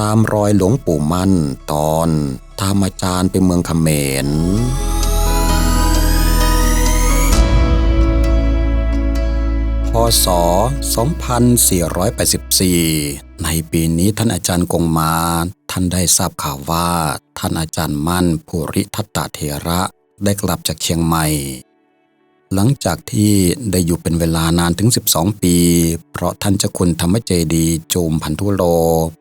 ตามรอยหลวงปู่มั่นตอนตามอาจารย์ไปเมืองเขมร พศ 2484 ในปีนี้ท่านอาจารย์กงมา ท่านได้ทราบข่าวว่า ท่านอาจารย์มั่นภูริทัตตเถระได้กลับจากเชียงใหม่ หลังจากที่ได้อยู่เป็นเวลานานถึง 12 ปี เพราะท่านเจ้าคุณธรรมเจดีย์จูมพันธุโล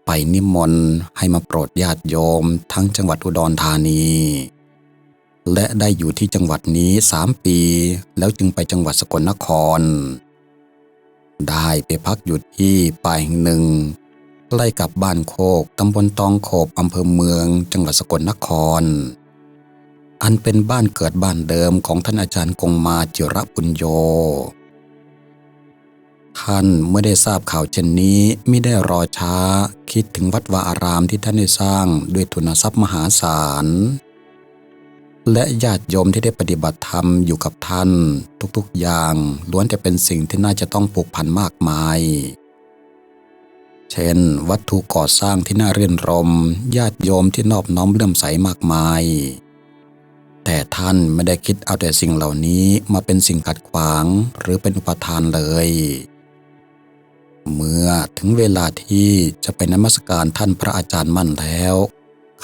ไปนิมนต์ให้มาโปรดญาติโยมทั้งจังหวัดอุดรธานี และได้อยู่ที่จังหวัดนี้ 3 ปี แล้วจึงไปจังหวัดสกลนคร ได้ไปพักอยู่ที่ป่าแห่งหนึ่งใกล้กับบ้านโคกตำบลตองโขบอำเภอเมือง จังหวัดสกลนคร อันเป็นบ้านเกิดบ้านเดิมของท่านอาจารย์กงมาจิรปุญโย ท่านเมื่อได้ทราบข่าวเช่นนี้ไม่ได้รอช้าคิดถึงวัดวาอารามที่ท่านได้สร้างด้วยทุนทรัพย์มหาศาล และญาติโยมที่ได้ปฏิบัติธรรมอยู่กับท่าน ทุกๆอย่างล้วนแต่เป็นสิ่งที่น่าจะต้องผูกพันมากมายเช่น วัตถุก่อสร้างที่น่าเรื่นรม ญาติโยมที่นอบน้อมเลื่อมใสมากมาย แต่ท่านไม่ได้คิดเอาแต่สิ่งเหล่านี้มาเป็นสิ่งขัดขวางหรือเป็นอุปทานเลย เมื่อถึงเวลาที่จะไปนมัสการท่านพระอาจารย์มั่นแล้ว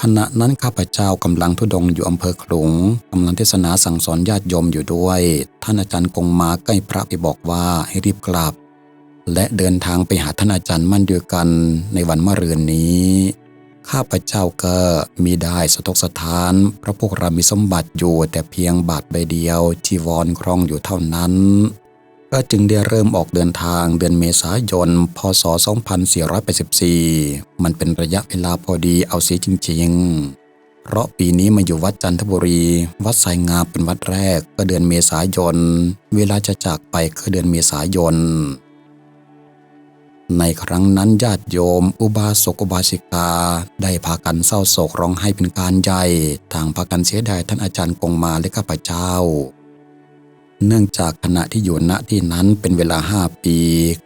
ขณะนั้นข้าพเจ้ากำลังทุดงอยู่อำเภอขลุงกำลังเทศนาสั่งสอนญาติโยมอยู่ด้วย ท่านอาจารย์กงมาใกล้พระไปบอกว่าให้รีบกลับ และเดินทางไปหาท่านอาจารย์มั่นด้วยกันในวันมะรืนนี้ ข้าพเจ้าก็มีได้สะทกสถานเพราะพวกเรามีสมบัติอยู่แต่เพียงบาทใบเดียวจีวรครองอยู่เท่านั้น ก็จึงได้เริ่มออกเดินทางเดือนเมษายน พศ 2484 มันเป็นระยะเวลาพอดีเอาเสียจริง ๆเพราะปีนี้มาอยู่วัดจันทบุรี วัดไซงามเป็นวัดแรกก็เดือนเมษายน เวลาจะจากไปก็เดือนเมษายน ในครั้งนั้นญาติโยม อุบาสกอุบาสิกา ได้พากันเศร้าโศกร้องไห้เป็นการใหญ่ต่างพากันเสียดายท่านอาจารย์กงมาและข้าพเจ้า เนื่องจากขณะที่อยู่ณที่นั้นเป็นเวลาห้าปี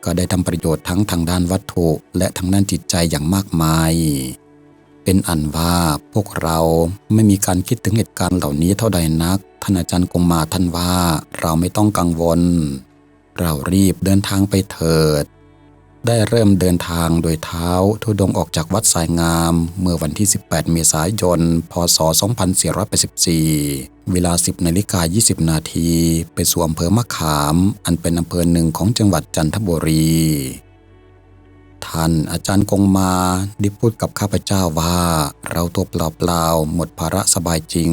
ก็ได้ทำประโยชน์ทั้งทางด้านวัตถุและทางด้านจิตใจอย่างมากมาย เป็นอันว่าพวกเราไม่มีการคิดถึงเหตุการณ์เหล่านี้เท่าใดนัก ท่านอาจารย์กงมาท่านว่าเราไม่ต้องกังวล เรารีบเดินทางไปเถิด ได้เริ่มเดินทางโดยเท้าทุดงออกจากวัดสายงาม เมื่อวันที่ 18 เมษายน พศ 2484 เวลา 10นาฬิกา20 นาที ไปสู่อำเภอมะขาม อันเป็นอำเภอหนึ่งของจังหวัดจันทบุรี ท่านอาจารย์กงมาได้พูดกับข้าพเจ้าว่า เราตัวเปล่าๆหมดภาระสบายจริง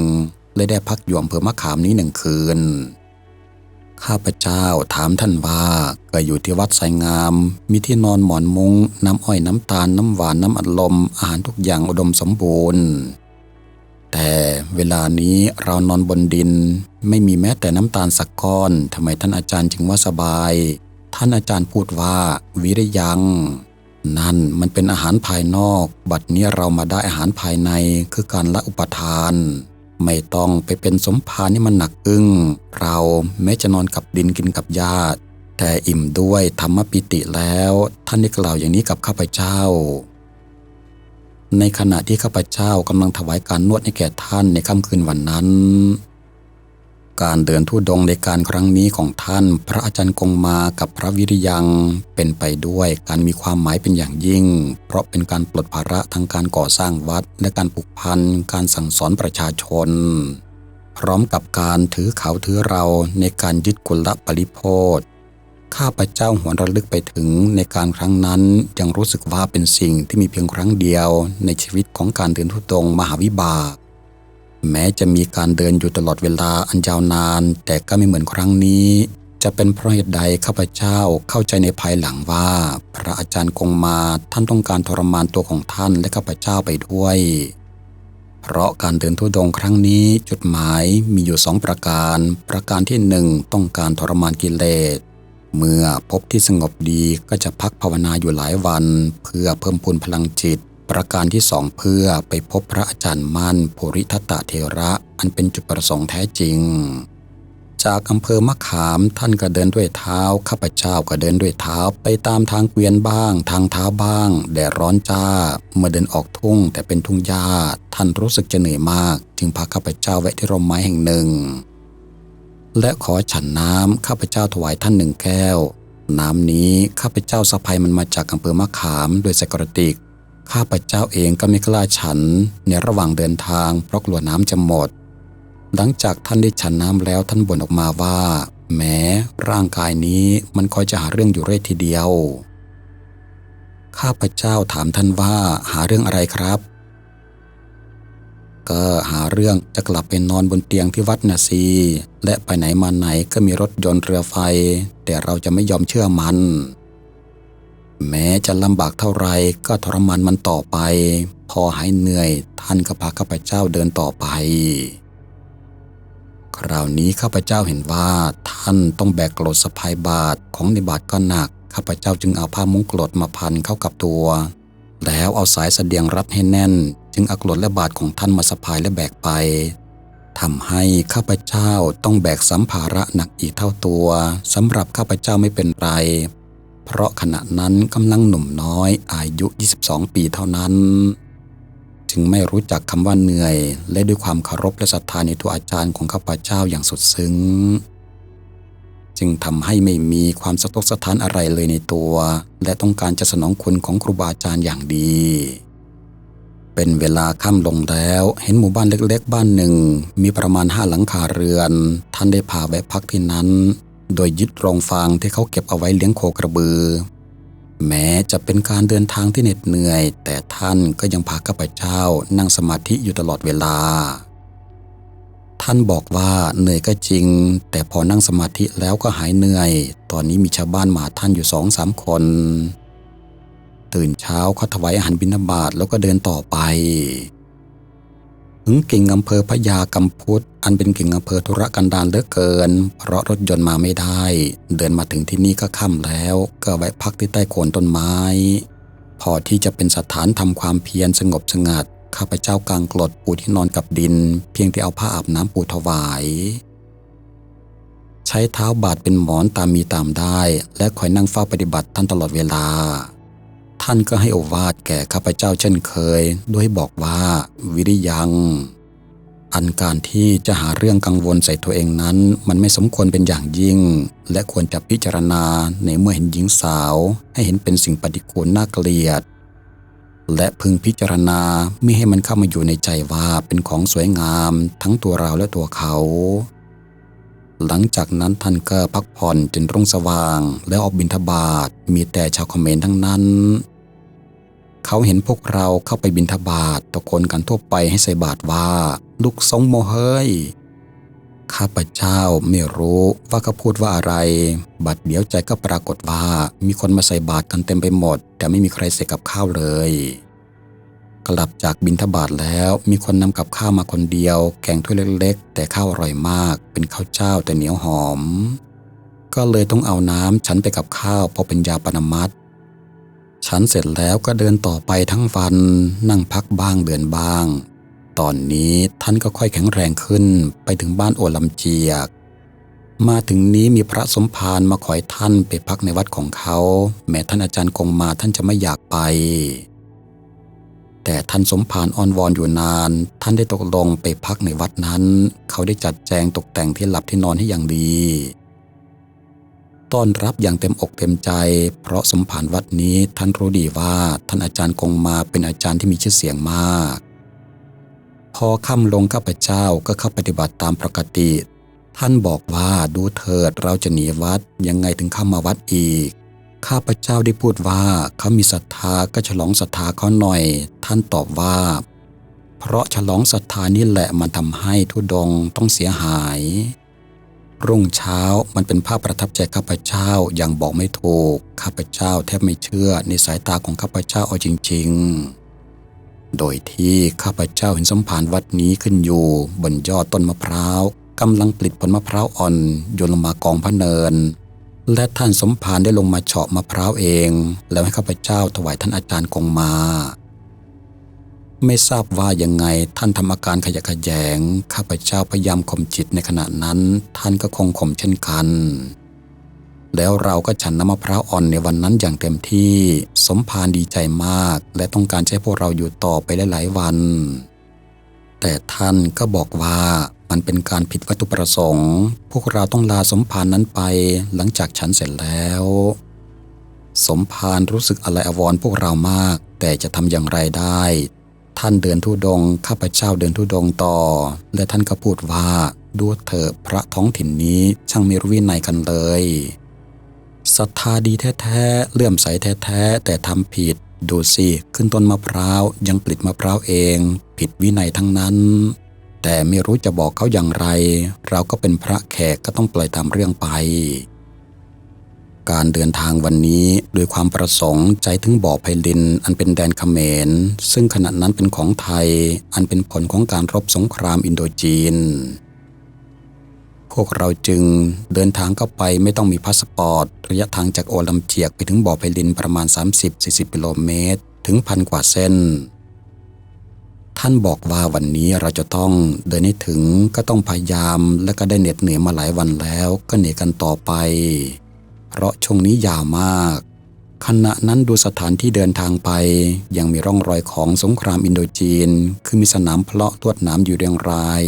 เลยได้พักอยู่อำเภอมะขามนี้หนึ่งคืน ข้าพเจ้าถามท่านว่าก็อยู่ที่วัดไซงาม มีที่นอนหมอนมุง้งน้ำอ้อยน้ำตาลน้ำหวานน้ำอัดลม อาหารทุกอย่างอุดมสมบูรณ์ แต่เวลานี้เรานอนบนดิน ไม่มีแม้แต่น้ำตาลสักก้อนทำไมท่านอาจารย์จึงว่าสบาย ท่านอาจารย์พูดว่า วิริยัง นั่นมันเป็นอาหารภายนอก บัดนี้เรามาได้อาหารภายในคือการละอุปทาน ไม่ต้องไปเป็นสมภารนี่มันหนักอึ้ง เราแม้จะนอนกับดินกินกับญาติแต่อิ่มด้วยธรรมปิติแล้ว ท่านได้กล่าวอย่างนี้กับข้าพเจ้า ในขณะที่ข้าพเจ้ากำลังถวายการนวดให้แก่ท่านในค่ำคืนวันนั้น การเดินทุดงในการครั้งนี้ของท่าน พระอาจารย์กงมากับพระวิริยังเป็นไปด้วยการมีความหมายเป็นอย่างยิ่ง เพราะเป็นการปลดภาระทางการก่อสร้างวัด และการปลูกพันการสั่งสอนประชาชน พร้อมกับการถือเขาถือเราในการยึดกุลปริโภทข้าพเจ้าหวนระลึกไปถึงในการครั้งนั้นยังรู้สึกว่าเป็นสิ่งที่มีเพียงครั้งเดียวในชีวิตของการเดินทุดงมหาวิบาก แม้จะมีการเดินอยู่ตลอดเวลาอันยาวนาน แต่ก็ไม่เหมือนครั้งนี้ จะเป็นเพราะเหตุใดข้าพเจ้าเข้าใจในภายหลังว่า พระอาจารย์คงมาท่านต้องการทรมานตัวของท่านและข้าพเจ้าไปด้วย เพราะการเดินทุดงค์ครั้งนี้จุดหมายมีอยู่สองประการ ประการที่หนึ่งต้องการทรมานกิเลสเมื่อพบที่สงบดีก็จะพักภาวนาอยู่หลายวัน เพื่อเพิ่มพูนพลังจิต ประการที่สองเพื่อไปพบพระอาจารย์มั่นภูริทัตตเทระอันเป็นจุดประสงค์แท้จริง จากอำเภอมะขามท่านก็เดินด้วยเท้าข้าพเจ้าก็เดินด้วยเท้าไปตามทางเกวียนบ้าง ทางเท้าบ้างแดดร้อนจ้า เมื่อเดินออกทุ่งแต่เป็นทุ่งหญ้าท่านรู้สึกจะเหนื่อยมาก จึงพาข้าพเจ้าแวะที่ร่มไม้แห่งหนึ่ง และขอฉันน้ำข้าพเจ้าถวายท่านหนึ่งแก้ว น้ำนี้ข้าพเจ้าสะพายมันมาจากอำเภอมะขามโดยใส่กระติก ข้าพเจ้าเองก็ไม่กล้าฉันในระหว่างเดินทางเพราะกลัวน้ำจะหมด หลังจากท่านได้ฉันน้ำแล้วท่านบ่นออกมาว่า แม้ร่างกายนี้มันคอยจะหาเรื่องอยู่เรื่อยทีเดียว ข้าพเจ้าถามท่านว่าหาเรื่องอะไรครับ ก็หาเรื่องจะกลับไปนอนบนเตียงที่วัดนะซี และไปไหนมาไหนก็มีรถยนต์เรือไฟ แต่เราจะไม่ยอมเชื่อมัน แม้จะลำบากเท่าไรก็ทรมานมันต่อไป พอหายเหนื่อยท่านก็พาข้าพเจ้าเดินต่อไป คราวนี้ข้าพเจ้าเห็นว่าท่านต้องแบกกรดสะพายบาทของในบาทก็หนัก ข้าพเจ้าจึงเอาผ้ามุ้งกรดมาพันเข้ากับตัว แล้วเอาสายสเสดียงรัดให้แน่น จึงเอากรดและบาทของท่านมาสะพายและแบกไปทำให้ข้าพเจ้าต้องแบกสัมภาระหนักอีกเท่าตัวสำหรับข้าพเจ้าไม่เป็นไร เพราะขณะนั้นกำลังหนุ่มน้อยอายุ 22 ปีเท่านั้น จึงไม่รู้จักคำว่าเหนื่อย และด้วยความเคารพและศรัทธาในตัวอาจารย์ของข้าพเจ้าอย่างสุดซึ้ง จึงทำให้ไม่มีความสะทกสะท้านอะไรเลยในตัว และต้องการจะสนองคุณของครูบาอาจารย์อย่างดี เป็นเวลาค่ำลงแล้ว เห็นหมู่บ้านเล็กๆ บ้านหนึ่ง มีประมาณห้าหลังคาเรือน ท่านได้พาแวะพักที่นั้น โดยยึดโรงฟางที่เขาเก็บเอาไว้เลี้ยงโคกระบือ แม้จะเป็นการเดินทางที่เหน็ดเหนื่อย แต่ท่านก็ยังพาข้าพเจ้านั่งสมาธิอยู่ตลอดเวลา ท่านบอกว่าเหนื่อยก็จริง แต่พอนั่งสมาธิแล้วก็หายเหนื่อย ตอนนี้มีชาวบ้านมาท่านอยู่สองสามคน ตื่นเช้าเขาถวายอาหารบิณฑบาตแล้วก็เดินต่อไป ถึงกิ่งอำเภอพญากำพุทธอันเป็นกิ่งอำเภอธุรกันดารเหลือเกิน เพราะรถยนต์มาไม่ได้ เดินมาถึงที่นี่ก็ค่ำแล้ว ก็แวะพักที่ใต้โคนต้นไม้ พอที่จะเป็นสถานทำความเพียรสงบสงัด ข้าพเจ้ากลางกรดปูที่นอนกับดิน เพียงที่เอาผ้าอาบน้ำปูถวาย ใช้เท้าบาดเป็นหมอนตามมีตามได้ และคอยนั่งเฝ้าปฏิบัติท่านตลอดเวลา ท่านก็ให้โอวาทแก่ข้าพเจ้าเช่นเคยด้วยบอกว่าวิริยังอันการที่จะหาเรื่องกังวลใส่ตัวเองนั้น มันไม่สมควรเป็นอย่างยิ่ง และควรจะพิจารณาในเมื่อเห็นหญิงสาว ให้เห็นเป็นสิ่งปฏิกูลน่าเกลียด และพึงพิจารณาไม่ให้มันเข้ามาอยู่ในใจว่าเป็นของสวยงาม ทั้งตัวเราและตัวเขา หลังจากนั้นท่านก็พักผ่อนจนรุ่งสว่าง แล้วออกบินทบาทมีแต่ชาวคอมเขมนทั้งนั้น เขาเห็นพวกเราเข้าไปบินทบาทตะโกนกันทั่วไปให้ใส่บาทว่า ลูกทรงโมเฮยข้าพเจ้าไม่รู้ว่าเขาพูดว่าอะไร บัดเดี๋ยวใจก็ปรากฏว่า มีคนมาใส่บาตรกันเต็มไปหมด แต่ไม่มีใครใส่กับข้าวเลย กลับจากบินทบาทแล้วมีคนนำกับข้าวมาคนเดียว แกงถ้วยเล็กๆ แต่ข้าวอร่อยมาก เป็นข้าวเจ้าแต่เหนียวหอม ก็เลยต้องเอาน้ำฉันไปกับข้าวเพราะเป็นยาปนมัด ฉันเสร็จแล้วก็เดินต่อไปทั้งวันนั่งพักบ้างเดินบ้าง ตอนนี้ท่านก็ค่อยแข็งแรงขึ้นไปถึงบ้านโอลำเจียก มาถึงนี้มีพระสมภารมาขอให้ท่านไปพักในวัดของเขา แม้ท่านอาจารย์กงมาท่านจะไม่อยากไป แต่ท่านสมภารอ้อนวอนอยู่นาน ท่านได้ตกลงไปพักในวัดนั้น เขาได้จัดแจงตกแต่งที่หลับที่นอนให้อย่างดี ต้อนรับอย่างเต็มอกเต็มใจ เพราะสมภารวัดนี้ท่านรู้ดีว่าท่านอาจารย์กงมาเป็นอาจารย์ที่มีชื่อเสียงมาก พอค่ำลงข้าพเจ้าก็เข้าปฏิบัติตามปกติ ท่านบอกว่าดูเถิดเราจะหนีวัดยังไงถึงเข้ามาวัดอีก ข้าพเจ้าได้พูดว่าเขามีศรัทธาก็ฉลองศรัทธาเขาหน่อย ท่านตอบว่า เพราะฉลองศรัทธานี่แหละมันทำให้ทุดงต้องเสียหาย รุ่งเช้ามันเป็นภาพประทับใจข้าพเจ้าอย่างบอกไม่ถูก ข้าพเจ้าแทบไม่เชื่อในสายตาของข้าพเจ้าเอาจริง ๆ โดยที่ข้าพเจ้าเห็นสมภารวัดนี้ขึ้นอยู่ บนยอดต้นมะพร้าวกำลังปลิดผลมะพร้าวอ่อนโยนลงมากองพระเนิน และท่านสมภารได้ลงมาเฉาะมะพร้าวเอง แล้วให้ข้าพเจ้าถวายท่านอาจารย์กงมา ไม่ทราบว่ายังไงท่านทำอาการขยะขยง ข้าพเจ้าพยายามข่มจิตในขณะนั้น ท่านก็คงข่มเช่นกัน แล้วเราก็ฉันน้ำมะพร้าวอ่อนในวันนั้นอย่างเต็มที่ สมภารดีใจมาก และต้องการให้พวกเราอยู่ต่อไปหลายๆวัน แต่ท่านก็บอกว่ามันเป็นการผิดวัตถุประสงค์ พวกเราต้องลาสมภารนั้นไปหลังจากฉันเสร็จแล้ว สมภารรู้สึกอะไรอาวรพวกเรามาก แต่จะทำอย่างไรได้ ท่านเดินทุดง ข้าพเจ้าเดินทุดงต่อ และท่านก็พูดว่าดูเถอะพระท้องถิ่นนี้ช่างมีรู้วินัยกันเลยศรัทธาดีแท้ๆเลื่อมใสแท้ๆแต่ทำผิด ดูสิขึ้นต้นมะพร้าวยังปลิดมะพร้าวเอง ผิดวินัยทั้งนั้น แต่ไม่รู้จะบอกเขาอย่างไร เราก็เป็นพระแขกก็ต้องปล่อยตามเรื่องไป การเดินทางวันนี้โดยความประสงค์ใจถึงบ่อไพลิน อันเป็นแดนเขมร ซึ่งขณะนั้นเป็นของไทย อันเป็นผลของการรบสงครามอินโดจีน พวกเราจึงเดินทางเข้าไปไม่ต้องมีพาสปอร์ต ระยะทางจากโอลัมเจียกไปถึงบ่อไพลินประมาณ 30-40กิโลเมตร ถึงพันกว่าเส้นท่านบอกว่าวันนี้เราจะต้องเดินให้ถึงก็ต้องพยายามและก็ได้เหน็ดเหนื่อยมาหลายวันแล้ว ก็เหนื่อยกันต่อไป เพราะช่วงนี้ยาวมาก ขณะนั้นดูสถานที่เดินทางไป ยังมีร่องรอยของสงครามอินโดจีน คือมีสนามเพลาะลวดนามอยู่เรียงราย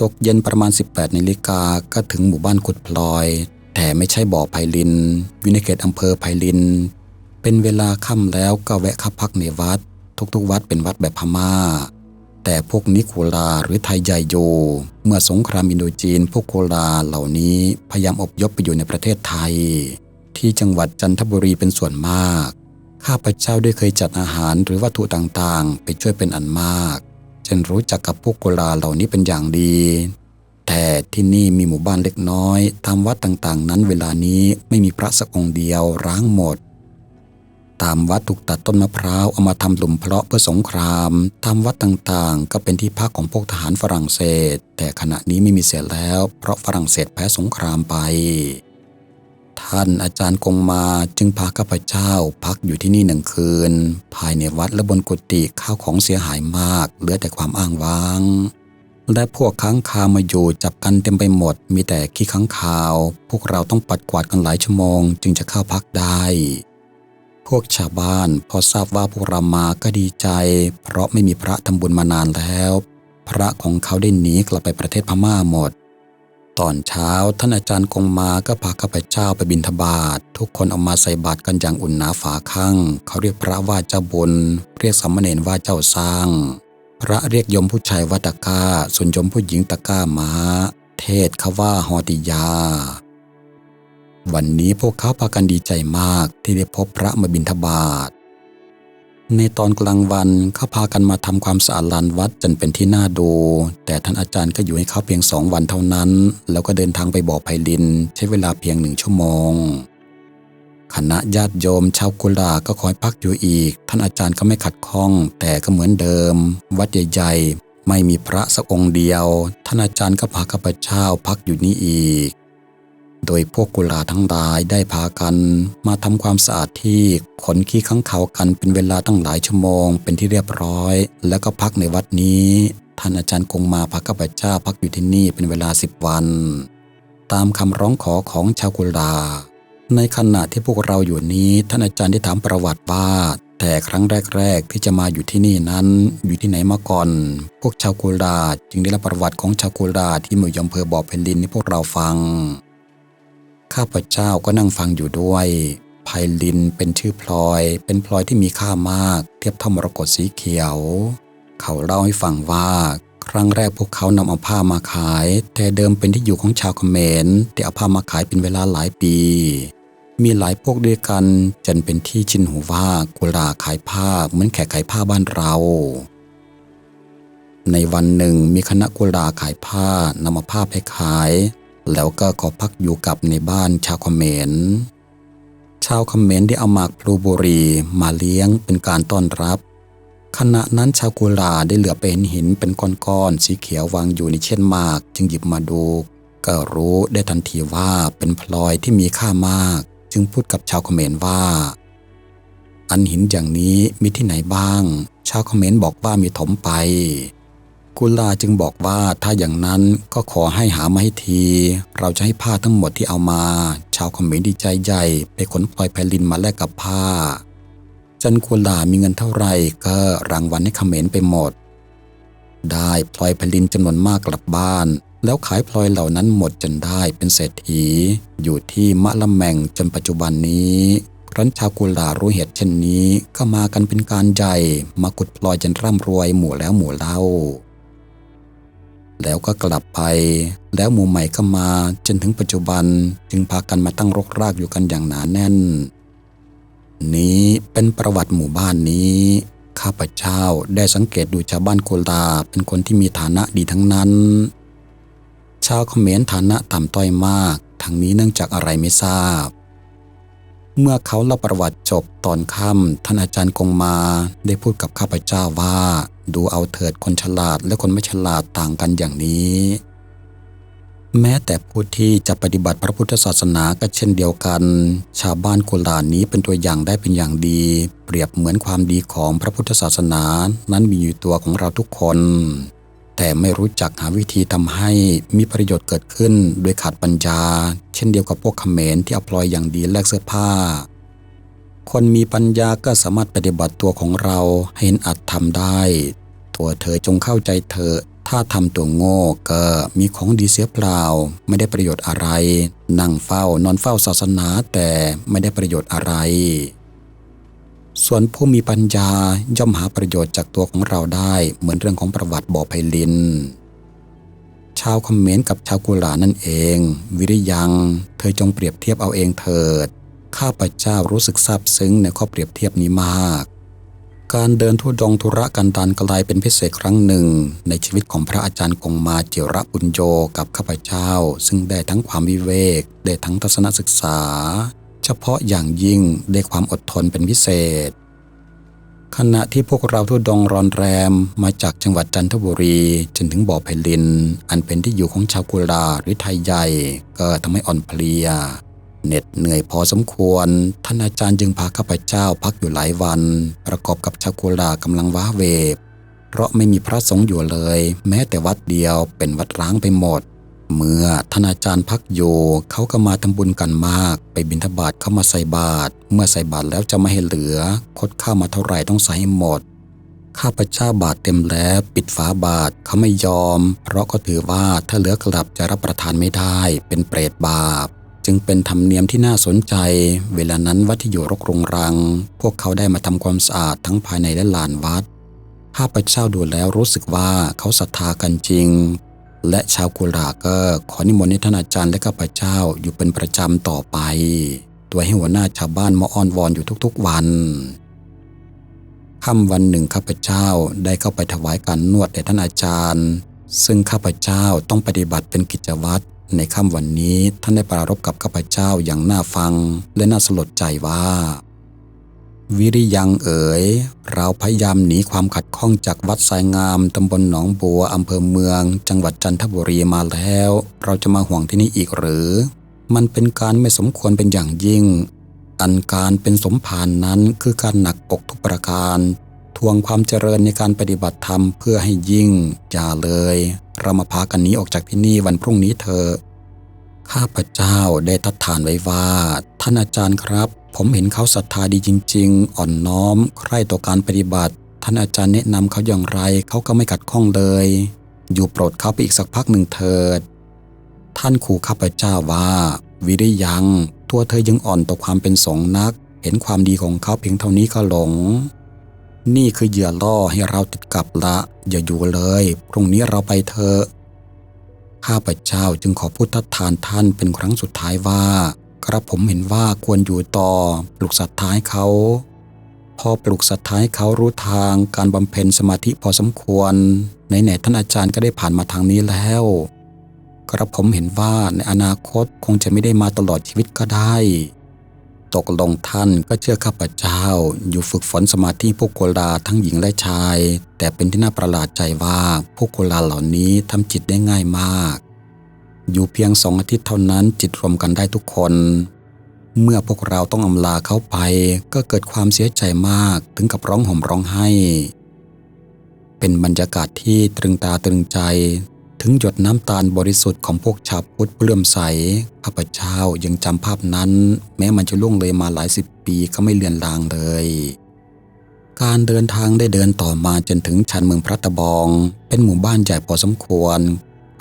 ตกเย็นประมาณ 18นาฬิกาก็ถึงหมู่บ้านขุดพลอย แต่ไม่ใช่บ่อไพลิน อยู่ในเขตอำเภอไพลิน เป็นเวลาค่ำแล้วก็แวะเข้าพักในวัด ทุกๆวัดเป็นวัดแบบพม่า แต่พวกนิโคลาหรือไทยใหญ่โย เมื่อสงครามอินโดจีน พวกโคลาเหล่านี้พยายามอพยพไปอยู่ในประเทศไทย ที่จังหวัดจันทบุรีเป็นส่วนมาก ข้าพเจ้าได้เคยจัดอาหารหรือวัตถุต่างๆ ไปช่วยเป็นอันมากจนรู้จักกับพวกโคลาเหล่านี้เป็นอย่างดี แต่ที่นี่มีหมู่บ้านเล็กน้อย ตามวัดต่างๆ นั้นเวลานี้ไม่มีพระสักองค์เดียวร้างหมด ตามวัดถูกตัดต้นมะพร้าวเอามาทำหลุมเพาะเพื่อสงครามตามวัดต่างๆ ก็เป็นที่พักของพวกทหารฝรั่งเศส แต่ขณะนี้ไม่มีเสียแล้ว เพราะฝรั่งเศสแพ้สงครามไป ท่านอาจารย์กงมาจึงพาข้าพเจ้าพักอยู่ที่นี่หนึ่งคืน ภายในวัดและบนกุฏิข้าวของเสียหายมาก เหลือแต่ความอ้างว้างและพวกค้างคามาอยู่จับกันเต็มไปหมด มีแต่ขี้ค้างคาว พวกเราต้องปัดกวาดกันหลายชั่วโมง จึงจะเข้าพักได้ พวกชาวบ้านพอทราบว่าพวกเรามาก็ดีใจ เพราะไม่มีพระทำบุญมานานแล้ว พระของเขาได้หนีกลับไปประเทศพม่าหมด ตอนเช้าท่านอาจารย์คงมาก็พาข้าพเจ้าไปบิณฑบาตทุกคนเอามาใส่บาตรกันอย่างอุ่นหนาฝาข้างเขาเรียกพระว่าเจ้าบุญเรียกสามเณรว่าเจ้าสร้าง พระเรียกยมผู้ชายว่าตะก้าส่วนยมผู้หญิงตะก้าม้าเทศเขาว่าฮอติยา วันนี้พวกเขาพากันดีใจมากที่ได้พบพระมาบิณฑบาต ในตอนกลางวันเขาพากันมาทำความสะอาดลานวัดจนเป็นที่น่าดู แต่ท่านอาจารย์ก็อยู่ให้เขาเพียงสองวันเท่านั้น แล้วก็เดินทางไปบ่อไพลิน ใช้เวลาเพียงหนึ่งชั่วโมงคณะญาติโยมชาวกุลาก็คอยพักอยู่อีก ท่านอาจารย์ก็ไม่ขัดข้อง แต่ก็เหมือนเดิม วัดใหญ่ๆ ไม่มีพระสักองค์เดียว ท่านอาจารย์ก็พาข้าพเจ้าพักอยู่นี่อีก โดยพวกกุลาทั้งหลายได้พากัน มาทำความสะอาดที่ขนขี้ข้างเขากันเป็นเวลาตั้งหลายชั่วโมง เป็นที่เรียบร้อย แล้วก็พักในวัดนี้ท่านอาจารย์คงมาพาข้าพเจ้าพักอยู่ที่นี่เป็นเวลาสิบวัน ตามคำร้องขอของชาวกุลา ในขณะที่พวกเราอยู่นี้ท่านอาจารย์ได้ถามประวัติว่าแต่ครั้งแรก ๆ ที่จะมาอยู่ที่นี่นั้น อยู่ที่ไหนมาก่อน พวกชาวกุลาจึงได้รับประวัติของชาวกุลาที่มู่ยอำเภอบ่อเพลินให้พวกเราฟัง ข้าพเจ้าก็นั่งฟังอยู่ด้วยไพลินเป็นชื่อพลอย เป็นพลอยที่มีค่ามาก เทียบเท่ามรกตสีเขียว เขาเล่าให้ฟังว่า ครั้งแรกพวกเขานำเอาผ้ามาขาย แต่เดิมเป็นที่อยู่ของชาวเขมรที่เอาผ้ามาขายเป็นเวลาหลายปี มีหลายพวกด้วยกันจนเป็นที่ชินหูว่ากุลาขายผ้าเหมือนแขกขายผ้าบ้านเรา ในวันหนึ่งมีคณะกุลาขายผ้านำมาผ้าไปขาย แล้วก็ขอพักอยู่กับในบ้านชาวเขมรชาวเขมรได้เอาหมากพลูบุรีมาเลี้ยงเป็นการต้อนรับ ขณะนั้นชาวกุลาได้เหลือไปเห็นหินเป็นก้อนๆสีเขียววางอยู่ในเช่นหมากจึงหยิบมาดู ก็รู้ได้ทันทีว่าเป็นพลอยที่มีค่ามาก จึงพูดกับชาวเขมรว่า อันหินอย่างนี้มีที่ไหนบ้าง ชาวเขมรบอกว่ามีถมไป กุลาจึงบอกว่าถ้าอย่างนั้นก็ขอให้หามาให้ที เราจะให้ผ้าทั้งหมดที่เอามา ชาวเขมรดีใจใหญ่ไปขนพลอยแพลินมาแลกกับผ้า จันกุลามีเงินเท่าไหร่ก็รางวัลให้เขมรไปหมด ได้พลอยแพลินจำนวนมากกลับบ้าน แล้วขายพลอยเหล่านั้นหมดจนได้เป็นเศรษฐี อยู่ที่มะละแมงจนปัจจุบันนี้รันชาวกุลารู้เหตุเช่นนี้ก็มากันเป็นการใหญ่มากุดพลอยจนร่ำรวยหมู่แล้วหมู่เล่า แล้วก็กลับไป แล้วหมู่ใหม่ก็มาจนถึงปัจจุบันจึงพากันมาตั้งรกรากอยู่กันอย่างหนาแน่น นี้เป็นประวัติหมู่บ้านนี้ ข้าพเจ้าได้สังเกตดูชาวบ้านโกลาเป็นคนที่มีฐานะดีทั้งนั้น ชาวเขมรฐานะต่ำต้อยมาก ทั้งนี้เนื่องจากอะไรไม่ทราบ เมื่อเขาเล่าประวัติจบตอนค่ำท่านอาจารย์กงมาได้พูดกับข้าพเจ้าว่า ดูเอาเถิดคนฉลาดและคนไม่ฉลาดต่างกันอย่างนี้ แม้แต่ผู้ที่จะปฏิบัติพระพุทธศาสนาก็เช่นเดียวกัน ชาวบ้านกุลานี้เป็นตัวอย่างได้เป็นอย่างดี เปรียบเหมือนความดีของพระพุทธศาสนา นั้นมีอยู่ตัวของเราทุกคน แต่ไม่รู้จักหาวิธีทำให้มีประโยชน์เกิดขึ้น โดยขาดปัญญา เช่นเดียวกับพวกเขมรที่เอาพลอยอย่างดีแลกเสื้อผ้า คนมีปัญญาก็สามารถปฏิบัติตัวของเราให้เห็นอัตทำได้ตัวเธอจงเข้าใจเถอถ้าทำตัวโง่ก็มีของดีเสียเปล่า ไม่ได้ประโยชน์อะไร นั่งเฝ้านอนเฝ้าศาสนาแต่ไม่ได้ประโยชน์อะไร ส่วนผู้มีปัญญาย่อมหาประโยชน์จากตัวของเราได้ เหมือนเรื่องของประวัติบ่อไพลิน ชาวคอมเมนต์กับชาวกุลานั่นเอง วิริยัง เธอจงเปรียบเทียบเอาเองเถิด ข้าพเจ้ารู้สึกซาบซึ้งในข้อเปรียบเทียบนี้มาก การเดินทุดงธุระกันดานกลายเป็นพิเศษครั้งหนึ่ง ในชีวิตของพระอาจารย์กงมาเจระปุญโยกับข้าพเจ้า ซึ่งได้ทั้งความวิเวกได้ทั้งทัศนศึกษา เฉพาะอย่างยิ่งได้ความอดทนเป็นพิเศษ ขณะที่พวกเราทุดงรอนแรมมาจากจังหวัดจันทบุรีจนถึงบ่อไพลิน อันเป็นที่อยู่ของชาวกุลาหรือไทยใหญ่ก็ทำให้อ่อนเพลียเหน็ดเหนื่อยพอสมควร ท่านอาจารย์จึงพาข้าพเจ้าพักอยู่หลายวัน ประกอบกับชาวกุลากำลังว้าเหวเพราะไม่มีพระสงฆ์อยู่เลย แม้แต่วัดเดียวเป็นวัดร้างไปหมด เมื่อท่านอาจารย์พักอยู่เขาก็มาทำบุญกันมาก ไปบิณฑบาตเข้ามาใส่บาตรเมื่อใส่บาตรแล้วจะไม่ให้เหลือ คดข้าวมาเท่าไหร่ต้องใส่ให้หมด ข้าพเจ้าบาทเต็มแล้ว ปิดฝาบาทเขาไม่ยอม เพราะก็ถือว่าถ้าเหลือกลับจะรับประทานไม่ได้ เป็นเปรตบาป จึงเป็นธรรมเนียมที่น่าสนใจ เวลานั้นวัดที่อยู่รกรงรัง พวกเขาได้มาทำความสะอาดทั้งภายในและลานวัดข้าพเจ้าดูแล้วรู้สึกว่าเขาศรัทธากันจริง และชาวกุลาก็ขอนิมนต์ให้ท่านอาจารย์และข้าพเจ้าอยู่เป็นประจำต่อไปโดยให้หัวหน้าชาวบ้านมาอ้อนวอนอยู่ทุกๆวันค่ำวันหนึ่งข้าพเจ้าได้เข้าไปถวายการนวดแด่ท่านอาจารย์ ซึ่งข้าพเจ้าต้องปฏิบัติเป็นกิจวัตรในค่ำวันนี้ท่านได้ปรารภกับข้าพเจ้าอย่างน่าฟังและน่าสลดใจว่า วิริยังเอ๋ย เราพยายามหนีความขัดข้องจากวัดสายงามตำบลหนองบัวอำเภอเมือง จังหวัดจันทบุรีมาแล้ว เราจะมาห่วงที่นี่อีกหรือ มันเป็นการไม่สมควรเป็นอย่างยิ่ง อันการเป็นสมภารนนั้นคือการหนักอกทุกประการ ทวงความเจริญในการปฏิบัติธรรมเพื่อให้ยิ่งอย่าเลย เรามาพากันหนีออกจากที่นี่วันพรุ่งนี้เถอะข้าพเจ้าได้ทัดทานไว้ว่า ท่านอาจารย์ครับ ผมเห็นเขาศรัทธาดีจริง ๆ อ่อนน้อม ใคร่ต่อการปฏิบัติ ท่านอาจารย์แนะนำเขาอย่างไรเขาก็ไม่ขัดข้องเลย อยู่โปรดเขาไปอีกสักพักหนึ่งเถิด ท่านขู่ข้าพเจ้าว่า วิริยัง ตัวเธอยังอ่อนต่อความเป็นสงฆ์นัก เห็นความดีของเขาเพียงเท่านี้ก็หลง นี่คือเหยื่อล่อให้เราติดกับละ อย่าอยู่เลยพรุ่งนี้เราไปเถอะข้าพเจ้าจึงขอพูดทัดทานท่านเป็นครั้งสุดท้ายว่า กระผมเห็นว่าควรอยู่ต่อปลุกศรัทธาให้เขา พอปลุกศรัทธาให้เขารู้ทางการบำเพ็ญสมาธิพอสมควรไหนๆท่านอาจารย์ก็ได้ผ่านมาทางนี้แล้ว กระผมเห็นว่าในอนาคตคงจะไม่ได้มาตลอดชีวิตก็ได้ ตกลงท่านก็เชื่อข้าพเจ้า อยู่ฝึกฝนสมาธิพวกโกลาทั้งหญิงและชาย แต่เป็นที่น่าประหลาดใจว่าพวกโกลาเหล่านี้ทำจิตได้ง่ายมาก อยู่เพียงสองอาทิตย์เท่านั้นจิตรวมกันได้ทุกคน เมื่อพวกเราต้องอำลาเขาไป ก็เกิดความเสียใจมากถึงกับร้องห่มร้องไห้ เป็นบรรยากาศที่ตรึงตาตรึงใจ ถึงหยดน้ำตาลบริสุทธิ์ของพวกชาวพุทธเปลื่อมใสข้าพเจ้ายังจำภาพนั้น แม้มันจะล่วงเลยมาหลายสิบปีก็ไม่เลือนลางเลย การเดินทางได้เดินต่อมาจนถึงชันเมืองพระตะบอง เป็นหมู่บ้านใหญ่พอสมควร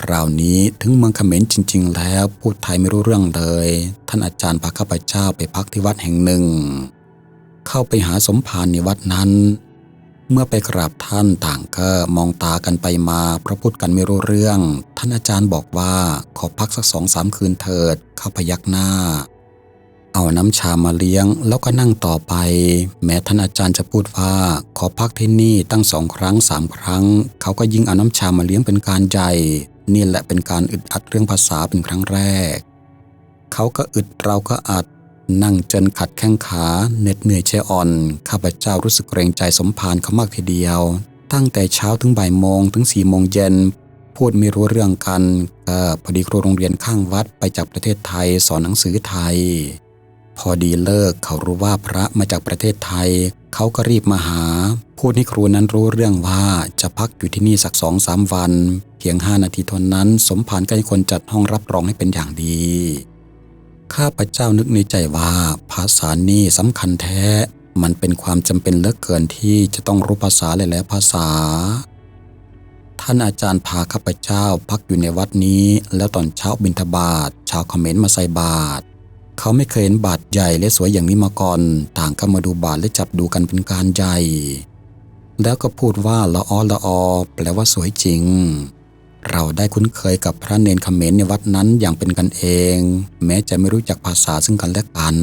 คราวนี้ถึงเมืองเขมรจริง ๆ แล้วพูดไทยไม่รู้เรื่องเลย ท่านอาจารย์พาข้าพเจ้าไปพักที่วัดแห่งหนึ่ง เข้าไปหาสมภารในวัดนั้น เมื่อไปกราบท่านต่างก็มองตากันไปมาเพราะพูดกันไม่รู้เรื่อง ท่านอาจารย์บอกว่าขอพักสักสองสามคืนเถิดเข้าพยักหน้า เอาน้ำชามาเลี้ยงแล้วก็นั่งต่อไป แม้ท่านอาจารย์จะพูดว่า ขอพักที่นี่ตั้งสองครั้งสามครั้ง เขาก็ยิ่งเอาน้ำชามาเลี้ยงเป็นการใหญ่ นี่แหละเป็นการอึดอัดเรื่องภาษาเป็นครั้งแรก เขาก็อึดเราก็อัด นั่งจนขัดแข้งขาเหน็ดเหนื่อยเชอ่อน ข้าพเจ้ารู้สึกเกรงใจสมภารเขามากทีเดียว ตั้งแต่เช้าถึงบ่ายโมงถึงสี่โมงเย็น พูดไม่รู้เรื่องกันก็พอดีครูโรงเรียนข้างวัดไปจากประเทศไทยสอนหนังสือไทย พอดีเลิกเขารู้ว่าพระมาจากประเทศไทย เขาก็รีบมาหา พูดให้ครูนั้นรู้เรื่องว่าจะพักอยู่ที่นี่สักสองสามวัน เพียงห้านาทีเท่านั้น สมภารก็ให้คนจัดห้องรับรองให้เป็นอย่างดี ข้าพเจ้านึกในใจว่า ภาษานี่สำคัญแท้ มันเป็นความจำเป็นเหลือเกินที่จะต้องรู้ภาษาหลายๆภาษาท่านอาจารย์พาข้าพเจ้าพักอยู่ในวัดนี้ แล้วตอนเช้าบิณฑบาตชาวเขมรมาใส่บาตร เขาไม่เคยเห็นบาตรใหญ่และสวยอย่างนี้มาก่อน ต่างก็มาดูบาตรและจับดูกันเป็นการใหญ่ แล้วก็พูดว่าละอ้อละออแปลว่าสวยจริง เราได้คุ้นเคยกับพระเนนเมรในวัดนั้นอย่างเป็นกันเอง แม้จะไม่รู้จักภาษาซึ่งกันและกัน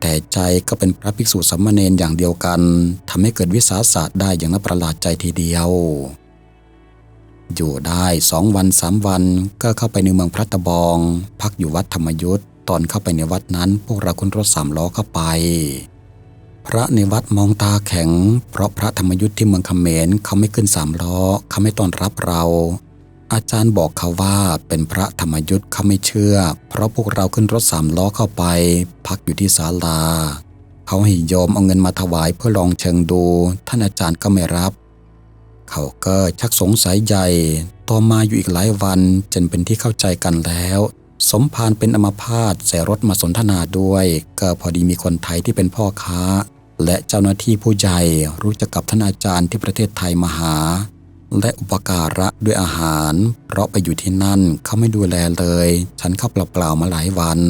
แต่ใจก็เป็นพระภิกษุสามมาเณรอย่างเดียวกันทำให้เกิดวิสาสะได้อย่างน่าประหลาดใจทีเดียวอยู่ได้สองวันสามวันก็เข้าไปในเมืองพระตะบอง พักอยู่วัดธรรมยุทธ ตอนเข้าไปในวัดนั้น พวกเราขึ้นรถสามล้อเข้าไป พระในวัดมองตาแข็ง เพราะพระธรรมยุทธที่เมืองเขมรเขาไม่ขึ้นสามล้อเขาไม่ต้อนรับเรา อาจารย์บอกเขาว่าเป็นพระธรรมยุทธเขาไม่เชื่อ เพราะพวกเราขึ้นรถสามล้อเข้าไป พักอยู่ที่ศาลาเขาให้โยมเอาเงินมาถวายเพื่อลองเชิงดู ท่านอาจารย์ก็ไม่รับ เขาก็ชักสงสัยใหญ่ ต่อมาอยู่อีกหลายวันจนเป็นที่เข้าใจกันแล้ว สมภารเป็นอัมพาตใส่รถมาสนทนาด้วย ก็พอดีมีคนไทยที่เป็นพ่อค้า และเจ้าหน้าที่ผู้ใหญ่รู้จักกับท่านอาจารย์ที่ประเทศไทยมาหา และอุปการะด้วยอาหาร เพราะไปอยู่ที่นั่นเขาไม่ดูแลเลย ฉันเข้าเปล่าๆมาหลายวัน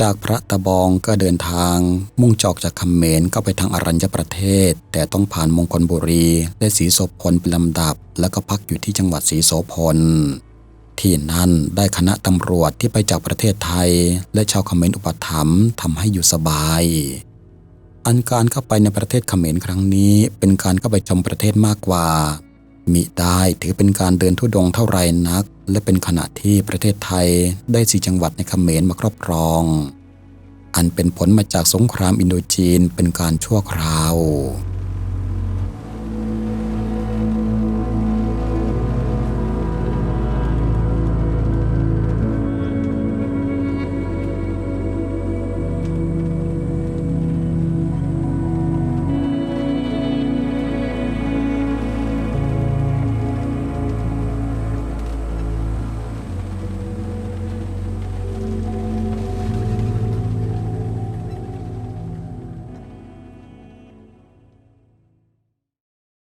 จากพระตะบองก็เดินทาง มุ่งจอกจากคำเมรก็ไปทางอรัญญประเทศ แต่ต้องผ่านมงคลบุรีและศรีโสพลเป็นลำดับ แล้วก็พักอยู่ที่จังหวัดศรีโสพล ที่นั่นได้คณะตำรวจที่ไปจากประเทศไทย และชาวเขมรอุปถัมภ์ทำให้อยู่สบาย อันการเข้าไปในประเทศเขมรครั้งนี้ เป็นการเข้าไปชมประเทศมากกว่า มิได้ถือเป็นการเดินทุดงเท่าไรนัก และเป็นขณะที่ประเทศไทยได้สี่จังหวัดในเขมรมาครอบครอง อันเป็นผลมาจากสงครามอินโดจีนเป็นการชั่วคราว